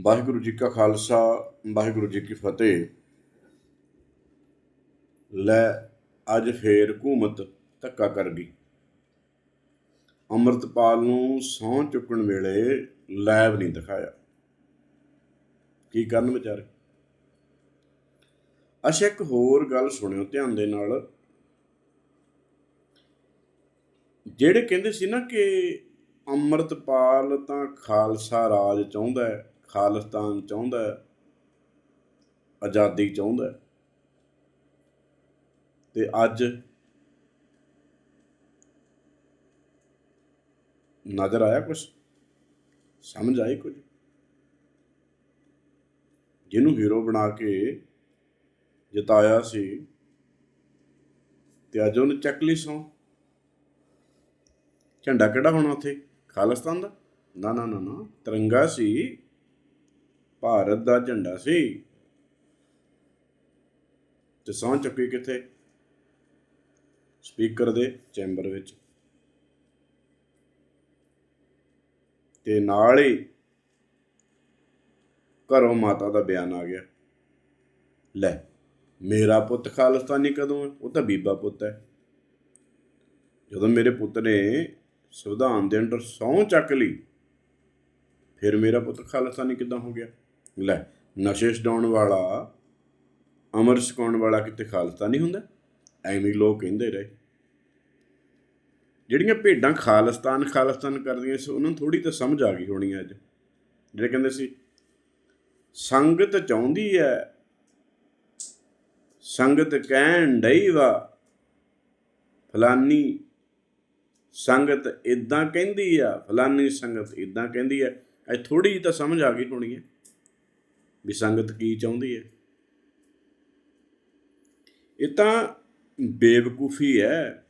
ਵਾਹਿਗੁਰੂ ਜੀ ਕਾ ਖਾਲਸਾ, ਵਾਹਿਗੁਰੂ ਜੀ ਕੀ ਫਤਿਹ। ਲੈ, ਅੱਜ ਫੇਰ ਹਕੂਮਤ ਧੱਕਾ ਕਰ ਗਈ। ਅੰਮ੍ਰਿਤਪਾਲ ਨੂੰ ਸਹੁੰ ਚੁੱਕਣ ਵੇਲੇ ਲੈਬ ਨਹੀਂ ਦਿਖਾਇਆ। ਕੀ ਕਰਨ ਵਿਚਾਰੇ? ਅੱਛਾ, ਇੱਕ ਹੋਰ ਗੱਲ ਸੁਣਿਓ ਧਿਆਨ ਦੇ ਨਾਲ। ਜਿਹੜੇ ਕਹਿੰਦੇ ਸੀ ਨਾ ਕਿ ਅੰਮ੍ਰਿਤਪਾਲ ਤਾਂ ਖਾਲਸਾ ਰਾਜ ਚਾਹੁੰਦਾ ਹੈ ਖਾਲਿਸਤਾਨ ਚਾਹੁੰਦਾ ਹੈ, ਆਜ਼ਾਦੀ ਚਾਹੁੰਦਾ ਹੈ। ਤੇ ਅੱਜ ਨਜ਼ਰ ਆਇਆ ਕੁਝ ਸਮਝ ਆਈ ਕੁਝ? ਜਿਹਨੂੰ ਹੀਰੋ ਬਣਾ ਕੇ ਜਿਤਾਇਆ ਸੀ, ਤੇ ਅੱਜ ਉਹਨੂੰ ਚੱਕ ਲਈ ਸੌ ਝੰਡਾ ਕਿਹੜਾ ਹੋਣਾ ਉੱਥੇ? ਖਾਲਿਸਤਾਨ ਦਾ? ਨਾ ਨਾ ਨਾ ਨਾ। ਤਿਰੰਗਾ ਸੀ ਭਾਰਤ ਦਾ ਝੰਡਾ ਸੀ। ਤੇ ਸੌਂ ਚੱਕੀ ਕਿੱਥੇ? ਸਪੀਕਰ ਦੇ ਚੈਂਬਰ ਵਿੱਚ। ਤੇ ਨਾਲ ਹੀ ਘਰੋਂ ਮਾਤਾ ਦਾ ਬਿਆਨ ਆ ਗਿਆ। ਲੈ, ਮੇਰਾ ਪੁੱਤ ਖਾਲਿਸਤਾਨੀ ਕਦੋਂ ਹੈ? ਉਹ ਤਾਂ ਬੀਬਾ ਪੁੱਤ ਹੈ। ਜਦੋਂ ਮੇਰੇ ਪੁੱਤ ਨੇ ਸੰਵਿਧਾਨ ਦੇ ਅੰਦਰ ਸਹੁੰ ਚੱਕ ਲਈ, ਫਿਰ ਮੇਰਾ ਪੁੱਤ ਖਾਲਿਸਤਾਨੀ ਕਿੱਦਾਂ ਹੋ ਗਿਆ? ਲੈ, ਨਸ਼ੇ ਛਡਾਉਣ ਵਾਲਾ, ਅਮਰ ਛਕਾਉਣ ਵਾਲਾ ਕਿਤੇ ਖਾਲਿਸਤਾਨੀ ਹੁੰਦਾ? ਐਵੇਂ ਲੋਕ ਕਹਿੰਦੇ ਰਹੇ। ਜਿਹੜੀਆਂ ਭੇਡਾਂ ਖਾਲਿਸਤਾਨ ਖਾਲਿਸਤਾਨ ਕਰਦੀਆਂ ਸੀ, ਉਹਨਾਂ ਨੂੰ ਥੋੜੀ ਤਾਂ ਸਮਝ ਆ ਗਈ ਹੋਣੀ ਅੱਜ। ਜਿਹੜੇ ਕਹਿੰਦੇ ਸੀ, ਸੰਗਤ ਚਾਹੁੰਦੀ ਹੈ ਸੰਗਤ ਕਹਿਣ ਡਈ ਵਾ, ਫਲਾਨੀ ਸੰਗਤ ਇਦਾਂ ਕਹਿੰਦੀ ਆ, ਫਲਾਨੀ ਸੰਗਤ ਇਦਾਂ ਕਹਿੰਦੀ ਆ, ਇਹ ਥੋੜੀ ਜਿਹੀ ਤਾਂ ਸਮਝ ਆ ਗਈ ਹੋਣੀ ਹੈ ਵੀ ਸੰਗਤ ਕੀ ਚਾਹੁੰਦੀ ਹੈ? ਇਹ ਤਾਂ ਬੇਵਕੂਫੀ ਹੈ।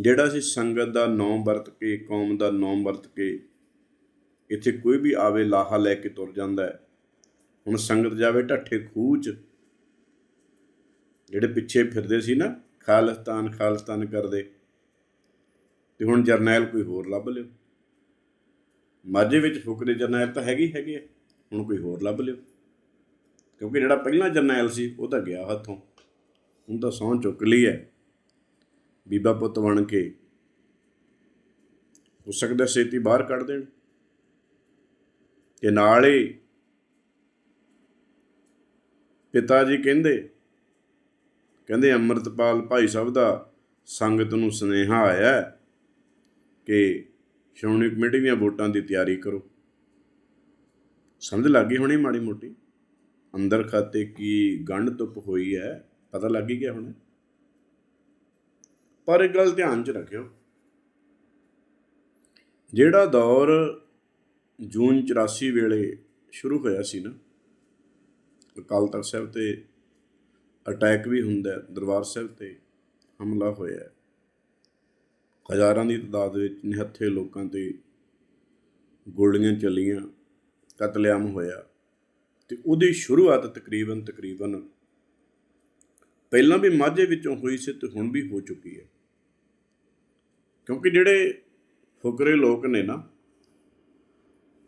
ਜਿਹੜਾ ਸੀ ਸੰਗਤ ਦਾ ਨਾਮ ਵਰਤ ਕੇ, ਕੌਮ ਦਾ ਨਾਮ ਵਰਤ ਕੇ ਇੱਥੇ ਕੋਈ ਵੀ ਆਵੇ, ਲਾਹਾ ਲੈ ਕੇ ਤੁਰ ਜਾਂਦਾ ਹੈ। ਹੁਣ ਸੰਗਤ ਜਾਵੇ ਢੱਠੇ ਖੂਹ ਚ ਜਿਹੜੇ ਪਿੱਛੇ ਫਿਰਦੇ ਸੀ ਨਾ, ਖਾਲਿਸਤਾਨ ਖਾਲਿਸਤਾਨ ਕਰਦੇ, ਤੇ ਹੁਣ ਜਰਨੈਲ ਕੋਈ ਹੋਰ ਲੱਭ ਲਿਓ। ਮਾਝੇ ਵਿੱਚ ਫੁਕਰੇ ਜਰਨੈਲ ਤਾਂ ਹੈਗੇ ਹੀ ਹੈਗੇ ਆ ਹੁਣ ਕੋਈ ਹੋਰ ਲੱਭ ਲਿਓ। ਕਿਉਂਕਿ ਜਿਹੜਾ ਪਹਿਲਾਂ ਜਰਨੈਲ ਸੀ, ਉਹ ਤਾਂ ਗਿਆ ਹੱਥੋਂ। ਹੁਣ ਤਾਂ ਸਹੁੰ ਚੁੱਕ ਲਈ ਹੈ। ਬੀਬਾ ਪੁੱਤ ਬਣ ਕੇ। ਹੋ ਸਕਦਾ ਛੇਤੀ ਬਾਹਰ ਕੱਢ ਦੇਣ। ਤੇ ਨਾਲ ਹੀ ਪਿਤਾ ਜੀ ਕਹਿੰਦੇ ਕਹਿੰਦੇ ਅੰਮ੍ਰਿਤਪਾਲ ਭਾਈ ਸਾਹਿਬ ਦਾ ਸੰਗਤ ਨੂੰ ਸੁਨੇਹਾ ਆਇਆ ਕਿ ਸ਼੍ਰੋਮਣੀ ਕਮੇਟੀ ਦੀਆਂ ਵੋਟਾਂ ਦੀ ਤਿਆਰੀ ਕਰੋ। ਸਮਝ ਲੱਗ ਗਈ ਹੋਣੀ ਮਾੜੀ ਮੋਟੀ? ਅੰਦਰ ਖਾਤੇ ਕੀ ਗੰਢ ਤੁਪ ਹੋਈ ਹੈ, ਪਤਾ ਲੱਗ ਹੀ ਗਿਆ ਹੁਣ। ਪਰ ਇੱਕ ਗੱਲ ਧਿਆਨ 'ਚ ਰੱਖਿਓ। ਜਿਹੜਾ ਦੌਰ ਜੂਨ 84 ਵੇਲੇ ਸ਼ੁਰੂ ਹੋਇਆ ਸੀ ਨਾ, ਅਕਾਲ ਤਖਤ ਸਾਹਿਬ ਤੇ ਅਟੈਕ ਵੀ ਹੁੰਦਾ, ਦਰਬਾਰ ਸਾਹਿਬ ਤੇ ਹਮਲਾ ਹੋਇਆ। ਹਜ਼ਾਰਾਂ ਦੀ ਤਾਦਾਦ ਵਿੱਚ ਨਿਹੱਥੇ ਲੋਕਾਂ ਤੇ ਗੋਲੀਆਂ ਚੱਲੀਆਂ, ਕਤਲੇਆਮ ਹੋਇਆ ਤੇ ਉਹਦੀ ਸ਼ੁਰੂਆਤ ਤਕਰੀਬਨ ਤਕਰੀਬਨ ਪਹਿਲਾਂ ਵੀ ਮਾਝੇ ਵਿੱਚੋਂ ਹੋਈ ਸੀ ਤੇ ਹੁਣ ਵੀ ਹੋ ਚੁੱਕੀ ਹੈ। ਕਿਉਂਕਿ ਜਿਹੜੇ ਫੁਕਰੇ ਲੋਕ ਨੇ ਨਾ,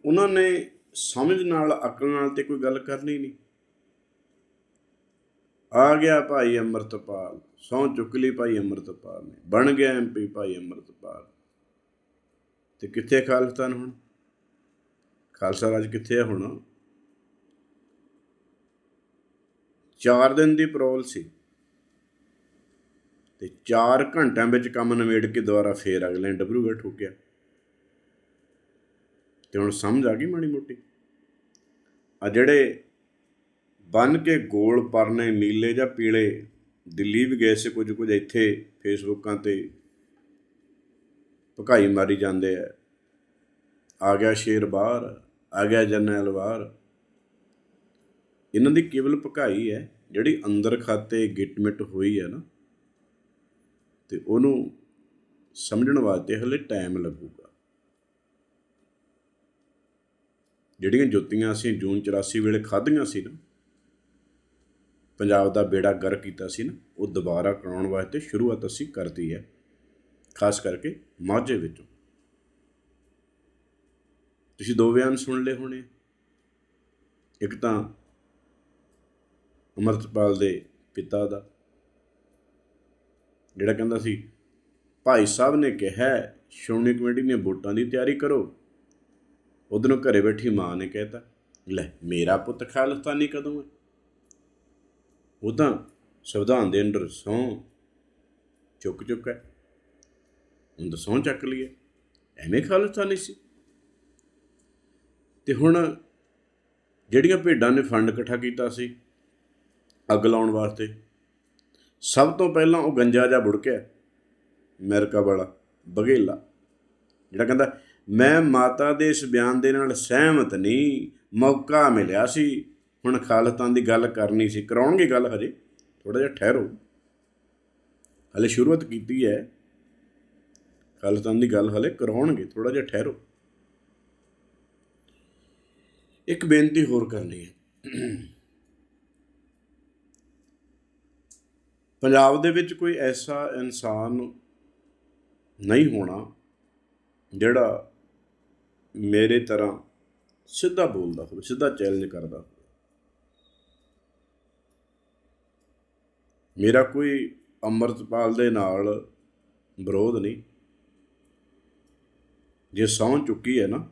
ਉਹਨਾਂ ਨੇ ਸਮਝ ਨਾਲ, ਅਕਲ ਨਾਲ ਤੇ ਕੋਈ ਗੱਲ ਕਰਨੀ ਨਹੀਂ। ਆ ਗਿਆ ਭਾਈ ਅੰਮ੍ਰਿਤਪਾਲ ਸੌ ਚੁੱਕ ਲਈ ਭਾਈ ਅੰਮ੍ਰਿਤਪਾਲ ਨੇ। ਬਣ ਗਿਆ ਐਮਪੀ ਭਾਈ ਅੰਮ੍ਰਿਤਪਾਲ। ਤੇ ਕਿੱਥੇ ਖਾਲਸਤਾਨ ਹੁਣ? ਖਾਲਸਾ ਰਾਜ ਕਿੱਥੇ ਹੈ ਹੁਣ? 4 ਦਿਨ ਦੀ ਪਰੋਲ ਸੀ। ਤੇ 4 ਘੰਟਿਆਂ ਵਿੱਚ ਕੰਮ ਨਿਬੇੜ ਕੇ ਦੁਬਾਰਾ ਫੇਰ ਅਗਲੇ ਨੇ ਡਬਰੂਗੜ੍ਹ ਠੋਕਿਆ। ਤੇ ਹੁਣ ਸਮਝ ਆ ਗਈ ਮਾੜੀ ਮੋਟੀ? ਆ ਜਿਹੜੇ ਬਨ ਕੇ ਗੋਲ ਪਰਨੇ ਨੀਲੇ ਜਾਂ ਪੀਲੇ, ਦਿੱਲੀ ਵੀ ਗਏ ਸੀ ਕੁਝ ਕੁਝ, ਇੱਥੇ ਫੇਸਬੁੱਕਾਂ ਤੇ ਭਕਾਈ ਮਾਰੀ ਜਾਂਦੇ ਆ। ਆ ਗਿਆ ਸ਼ੇਰ ਬਾਹਰ, ਆ ਗਿਆ ਜਰਨੈਲ ਬਾਹਰ। ਇਹਨਾਂ ਦੀ ਕੇਵਲ ਭਕਾਈ ਹੈ, ਜਿਹੜੀ ਅੰਦਰ ਖਾਤੇ ਗਿਟਮਿਟ ਹੋਈ ਹੈ ਨਾ, ਤੇ ਉਹਨੂੰ ਸਮਝਣ ਵਾਸਤੇ ਹਲੇ ਟਾਈਮ ਲੱਗੂਗਾ। ਜਿਹੜੀਆਂ ਜੁੱਤੀਆਂ ਅਸੀਂ ਜੂਨ 84 ਵੇਲੇ ਖਾਧੀਆਂ ਸੀ ਨਾ ਪੰਜਾਬ ਦਾ ਬੇੜਾ ਗਰ ਕੀਤਾ ਸੀ ਨਾ, ਉਹ ਦੁਬਾਰਾ ਕਰਾਉਣ ਵਾਸਤੇ ਸ਼ੁਰੂਆਤ ਅਸੀਂ ਕਰਤੀ ਹੈ, ਖਾਸ ਕਰਕੇ ਮਾਝੇ ਵਿੱਚੋਂ। ਤੁਸੀਂ ਦੋ ਬਿਆਨ ਸੁਣ ਲਏ ਹੋਣੇ। ਇੱਕ ਤਾਂ ਅਮਰਤਪਾਲ ਦੇ ਪਿਤਾ ਦਾ, ਜਿਹੜਾ ਕਹਿੰਦਾ ਸੀ, ਭਾਈ ਸਾਹਿਬ ਨੇ ਕਿਹਾ ਸ਼੍ਰੋਮਣੀ ਕਮੇਟੀ ਦੀਆਂ ਵੋਟਾਂ ਦੀ ਤਿਆਰੀ ਕਰੋ। ਉਧਰੋਂ ਘਰੇ ਬੈਠੀ ਮਾਂ ਨੇ ਕਹਿਤਾ, ਲੈ, ਮੇਰਾ ਪੁੱਤ ਖਾਲਸਤਾਨੀ ਕਦੋਂ ਹੈ? ਉਹ ਤਾਂ ਸੰਵਿਧਾਨ ਦੇ ਅੰਦਰ ਸਹੁੰ ਚੁੱਕ ਚੁੱਕਾ ਹੈ। ਹੁਣ ਤਾਂ ਸਹੁੰ ਚੱਕ ਲਈ ਹੈ। ਐਵੇਂ ਖਾਲਿਸਤਾਨੀ ਸੀ। ਤੇ ਹੁਣ ਜਿਹੜੀਆਂ ਭੇਡਾਂ ਨੇ ਫੰਡ ਇਕੱਠਾ ਕੀਤਾ ਸੀ ਅੱਗ ਲਾਉਣ ਵਾਸਤੇ, ਸਭ ਤੋਂ ਪਹਿਲਾਂ ਉਹ ਗੰਜਾ ਜਾ ਬੁੜਕਿਆ ਅਮਰੀਕਾ ਵਾਲਾ ਬਘੇਲਾ, ਜਿਹੜਾ ਕਹਿੰਦਾ, ਮੈਂ ਮਾਤਾ ਦੇ ਇਸ ਬਿਆਨ ਦੇ ਨਾਲ ਸਹਿਮਤ ਨਹੀਂ, ਮੌਕਾ ਮਿਲਿਆ ਸੀ ਹੁਣ ਖਾਲਤਾਨ ਦੀ ਗੱਲ ਕਰਨੀ ਸੀ, ਕਰਾਉਣਗੇ ਗੱਲ ਹਜੇ ਥੋੜਾ ਜਿਹਾ ਠਹਿਰੋ। ਹਲੇ ਸ਼ੁਰੂਆਤ ਕੀਤੀ ਹੈ। ਖਾਲਤਾਨ ਦੀ ਗੱਲ ਹਲੇ ਕਰਾਉਣਗੇ ਥੋੜਾ ਜਿਹਾ ਠਹਿਰੋ। ਇੱਕ ਬੇਨਤੀ ਹੋਰ ਕਰਨੀ ਹੈ। ਪੰਜਾਬ ਦੇ ਵਿੱਚ ਕੋਈ ਐਸਾ ਇਨਸਾਨ ਨਹੀਂ ਹੋਣਾ ਜਿਹੜਾ ਮੇਰੇ ਤਰ੍ਹਾਂ ਸਿੱਧਾ ਬੋਲਦਾ ਹੋਵੇ, ਸਿੱਧਾ ਚੈਲੰਜ ਕਰਦਾ ਹੋਵੇ। ਮੇਰਾ ਕੋਈ ਅੰਮ੍ਰਿਤਪਾਲ ਦੇ ਨਾਲ ਵਿਰੋਧ ਨਹੀਂ। ਜੇ ਸਹੁੰ ਚੁੱਕੀ ਹੈ ਨਾ,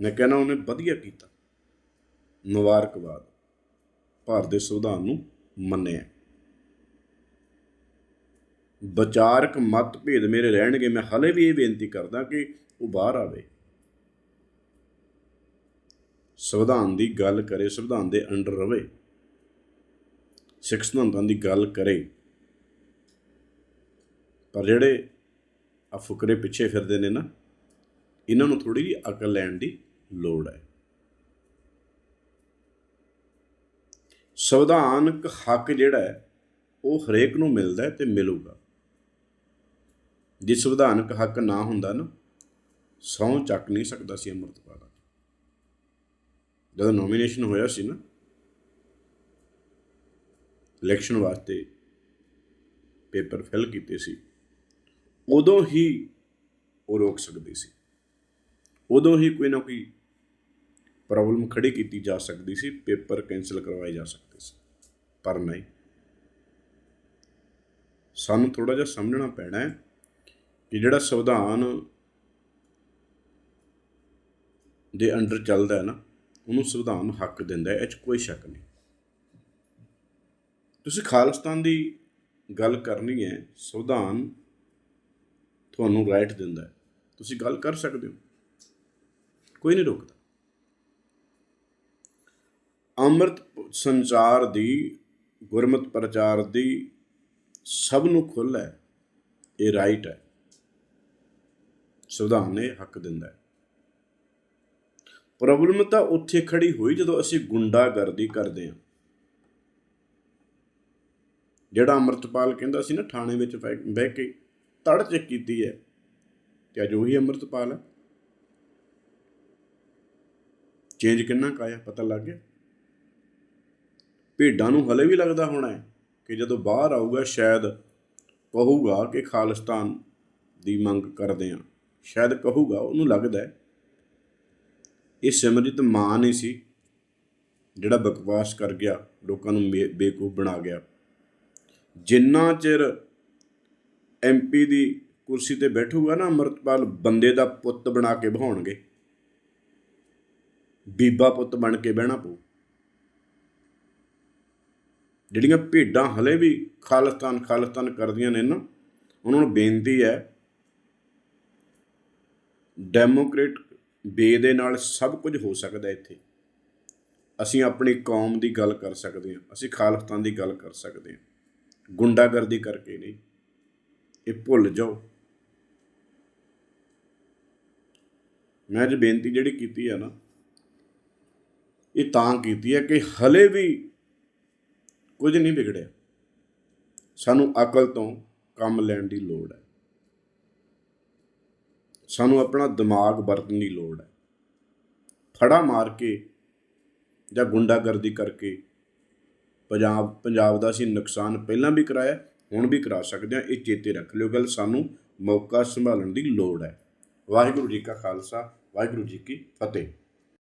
ਮੈਂ ਕਹਿੰਦਾ ਉਹਨੇ ਵਧੀਆ ਕੀਤਾ। ਮੁਬਾਰਕਬਾਦ। ਭਾਰਤ ਦੇ ਸੰਵਿਧਾਨ ਨੂੰ ਮੰਨਿਆ। ਵਿਚਾਰਕ ਮਤਭੇਦ ਮੇਰੇ ਰਹਿਣਗੇ। ਮੈਂ ਹਲੇ ਵੀ ਇਹ ਬੇਨਤੀ ਕਰਦਾ ਕਿ ਉਹ ਬਾਹਰ ਆਵੇ। ਸੰਵਿਧਾਨ ਦੀ ਗੱਲ ਕਰੇ, ਸੰਵਿਧਾਨ ਦੇ ਅੰਡਰ ਰਵੇ। ਸਿੱਖ ਸਿਧਾਂਤਾਂ ਦੀ ਗੱਲ ਕਰੇ। ਪਰ ਜਿਹੜੇ ਆ ਫੁਕਰੇ ਪਿੱਛੇ ਫਿਰਦੇ ਨੇ ਨਾ, ਇਹਨਾਂ ਨੂੰ ਥੋੜੀ ਜਿਹੀ ਅਕਲ ਲੈਣ ਦੀ ਲੋੜ ਹੈ। ਸੰਵਿਧਾਨਕ ਹੱਕ ਜਿਹੜਾ ਹੈ, ਉਹ ਹਰੇਕ ਨੂੰ ਮਿਲਦਾ ਹੈ ਤੇ ਮਿਲੂਗਾ। ਜੇ ਸੰਵਿਧਾਨਕ ਹੱਕ ਨਾ ਹੁੰਦਾ ਨਾ, ਸਹੁੰ ਚੱਕ ਨਹੀਂ ਸਕਦਾ ਸੀ ਅੰਮ੍ਰਿਤਪਾਲ। ਜਦੋਂ ਨੋਮੀਨੇਸ਼ਨ ਹੋਇਆ ਸੀ ਨਾ ਇਲੈਕਸ਼ਨ ਵਾਸਤੇ ਪੇਪਰ ਫਿਲ ਕੀਤੇ ਸੀ, ਉਦੋਂ ਹੀ ਉਹ ਰੋਕ ਸਕਦੀ ਸੀ। ਉਦੋਂ ਹੀ ਕੋਈ ਨਾ ਕੋਈ ਪ੍ਰੋਬਲਮ ਖੜੀ ਕੀਤੀ ਜਾ ਸਕਦੀ ਸੀ, ਪੇਪਰ ਕੈਨਸਲ ਕਰਵਾਏ ਜਾ ਸਕਦੇ ਸੀ, ਪਰ ਨਹੀਂ। ਸਾਨੂੰ ਥੋੜਾ ਜਿਹਾ ਸਮਝਣਾ ਪੈਣਾ ਹੈ ਕਿ ਜਿਹੜਾ ਸੰਵਿਧਾਨ ਦੇ ਅੰਡਰ ਚੱਲਦਾ ਹੈ ਨਾ, ਉਹਨੂੰ ਸੰਵਿਧਾਨ ਹੱਕ ਦਿੰਦਾ ਹੈ, ਇਹ 'ਚ ਕੋਈ ਸ਼ੱਕ ਨਹੀਂ। ਤੁਸੀਂ ਖਾਲਿਸਤਾਨ ਦੀ ਗੱਲ ਕਰਨੀ ਹੈ, ਸੰਵਿਧਾਨ ਤੁਹਾਨੂੰ ਰਾਈਟ ਦਿੰਦਾ ਹੈ। ਤੁਸੀਂ ਗੱਲ ਕਰ ਸਕਦੇ ਹੋ। ਕੋਈ ਨਹੀਂ ਰੋਕਦਾ। ਅੰਮ੍ਰਿਤ ਸੰਚਾਰ ਦੀ, ਗੁਰਮਤ ਪ੍ਰਚਾਰ ਦੀ ਸਭ ਨੂੰ ਖੁੱਲ੍ਹ ਹੈ। ਇਹ ਰਾਈਟ ਹੈ। ਸੰਵਿਧਾਨ ਨੇ ਹੱਕ ਦਿੰਦਾ ਹੈ। ਪ੍ਰੋਬਲਮ ਤਾਂ ਉੱਥੇ ਖੜੀ ਹੋਈ ਜਦੋਂ ਅਸੀਂ ਗੁੰਡਾਗਰਦੀ ਕਰਦੇ ਹਾਂ। ਜਿਹੜਾ ਅੰਮ੍ਰਿਤਪਾਲ ਕਹਿੰਦਾ ਸੀ ਨਾ, ਥਾਣੇ ਵਿੱਚ ਬਹਿ ਕੇ ਤੜ ਚੱਕ ਕੀਤੀ ਹੈ, ਤੇ ਅੱਜ ਉਹੀ ਅੰਮ੍ਰਿਤਪਾਲ ਹੈ। ਚੇਂਜ ਕਿੰਨਾ ਕਾਇਆ ਪਤਾ ਲੱਗ ਗਿਆ? ਭੇਡਾਂ ਨੂੰ ਹਲੇ ਵੀ ਲੱਗਦਾ ਹੋਣਾ ਹੈ ਕਿ ਜਦੋਂ ਬਾਹਰ ਆਊਗਾ, ਸ਼ਾਇਦ ਕਹੂਗਾ ਕਿ ਖਾਲਿਸਤਾਨ ਦੀ ਮੰਗ ਕਰਦੇ ਆ ਸ਼ਾਇਦ ਕਹੂਗਾ, ਉਹਨੂੰ ਲੱਗਦਾ ਹੈ। ਇਹ ਸਿਮਰਜੀਤ ਮਾਂ ਨਹੀਂ ਸੀ, ਜਿਹੜਾ ਬਕਵਾਸ ਕਰ ਗਿਆ, ਲੋਕਾਂ ਨੂੰ ਬੇ- ਬੇਵਕੂਫ ਬਣਾ ਗਿਆ। ਜਿੰਨਾ ਚਿਰ ਐਮਪੀ ਦੀ ਕੁਰਸੀ ਤੇ ਬੈਠੂਗਾ ਨਾ ਅਮਰਤਪਾਲ, ਬੰਦੇ ਦਾ ਪੁੱਤ ਬਣਾ ਕੇ ਬਹਾਉਣਗੇ ਬੀਬਾ ਪੁੱਤ ਬਣ ਕੇ ਬਹਿਣਾ ਪਊ। ਜਿਹੜੀਆਂ ਭੇਡਾਂ ਹਲੇ ਵੀ ਖਾਲਸਤਾਨ ਖਾਲਸਤਾਨ ਕਰਦੀਆਂ ਨੇ ਨਾ, ਉਹਨਾਂ ਨੂੰ ਬੇਨਤੀ ਹੈ, ਡੈਮੋਕ੍ਰੇਟ ਬੇ ਦੇ ਨਾਲ ਸਭ ਕੁਝ ਹੋ ਸਕਦਾ ਇੱਥੇ। ਅਸੀਂ ਆਪਣੀ ਕੌਮ ਦੀ ਗੱਲ ਕਰ ਸਕਦੇ ਹਾਂ, ਅਸੀਂ ਖਾਲਸਤਾਨ ਦੀ ਗੱਲ ਕਰ ਸਕਦੇ ਹਾਂ। ਗੁੰਡਾਗਰਦੀ ਕਰਕੇ ਨਹੀਂ, ਇਹ ਭੁੱਲ ਜਾਓ। ਮੈਂ ਅੱਜ ਬੇਨਤੀ ਜਿਹੜੀ ਕੀਤੀ ਹੈ ਨਾ, ਇਹ ਤਾਂ ਕੀਤੀ ਹੈ ਕਿ ਹਲੇ ਵੀ ਕੁਝ ਨਹੀਂ ਵਿਗੜਿਆ। ਸਾਨੂੰ ਅਕਲ ਤੋਂ ਕੰਮ ਲੈਣ ਦੀ ਲੋੜ ਹੈ। ਸਾਨੂੰ ਆਪਣਾ ਦਿਮਾਗ ਵਰਤਣ ਦੀ ਲੋੜ ਹੈ। ਫੜਾ ਮਾਰ ਕੇ ਜਾਂ ਗੁੰਡਾਗਰਦੀ ਕਰਕੇ ਪੰਜਾਬ ਪੰਜਾਬ ਦਾ ਅਸੀਂ ਨੁਕਸਾਨ ਪਹਿਲਾਂ ਵੀ ਕਰਾਇਆ, ਹੁਣ ਵੀ ਕਰਾ ਸਕਦੇ ਹਾਂ, ਇਹ ਚੇਤੇ ਰੱਖ ਲਿਓ ਗੱਲ, ਸਾਨੂੰ ਮੌਕਾ ਸੰਭਾਲਣ ਦੀ ਲੋੜ ਹੈ। ਵਾਹਿਗੁਰੂ ਜੀ ਕਾ ਖਾਲਸਾ, ਵਾਹਿਗੁਰੂ ਜੀ ਕੀ ਫਤਿਹ।